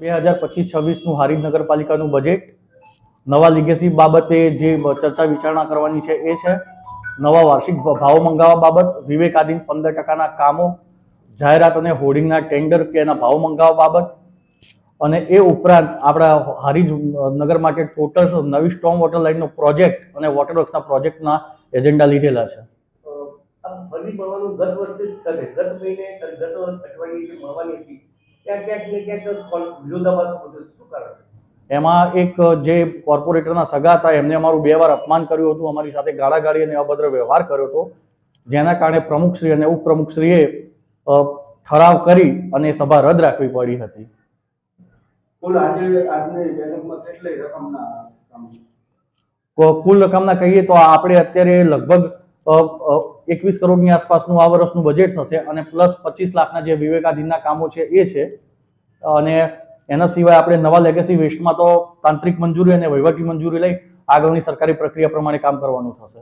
બે હજાર પચીસ છવ્વીસનું હારીજ નગરપાલિકાનું બજેટ નવા લીગેસી બાબતે જે ચર્ચા વિચારણા કરવાની છે એ છે, નવા વાર્ષિક ભાવ મંગાવવા બાબત, વિવેકાધીન પંદર ટકાના કામો, જાહેરાત અને હોર્ડિંગના ટેન્ડર કે એના ભાવ મંગાવવા બાબત અને એ ઉપરાંત આપણા હારીજ નગર માટે ટોટલ નવી સ્ટ્રોંગ વોટર લાઇનનો પ્રોજેક્ટ અને વોટર વર્ક્સના પ્રોજેક્ટના એજન્ડા લીધેલા છે. ગત વર્ષે ગત મહિને ગત અઠવાડિયે મળવાની હતી એમાં એક જે કોર્પોરેટરના સગા હતા એમને અમારું બે વાર અપમાન કર્યું હતું અમારી સાથે ગાળાગાળી અને અભદ્ર વ્યવહાર કર્યો હતો. જેના કારણે પ્રમુખશ્રી અને ઉપપ્રમુખશ્રીએ ઠરાવ કરી અને સભા રદ રાખવી પડી હતી. કુલ આજે આજની બેઠકમાં કેટલી રકમના કામ? કો- કુલ રકમના કહીએ તો આપણે અત્યારે લગભગ એકવીસ કરોડની આસપાસનું આ વર્ષનું બજેટ થશે અને પ્લસ પચીસ લાખના જે વિવેકાધીનના કામો છે એ છે. અને એના સિવાય આપણે નવા લેગેસી વેસ્ટમાં તો તાંત્રિક મંજૂરી અને વહીવટી મંજૂરી લઈ આગળની સરકારી પ્રક્રિયા પ્રમાણે કામ કરવાનું થશે.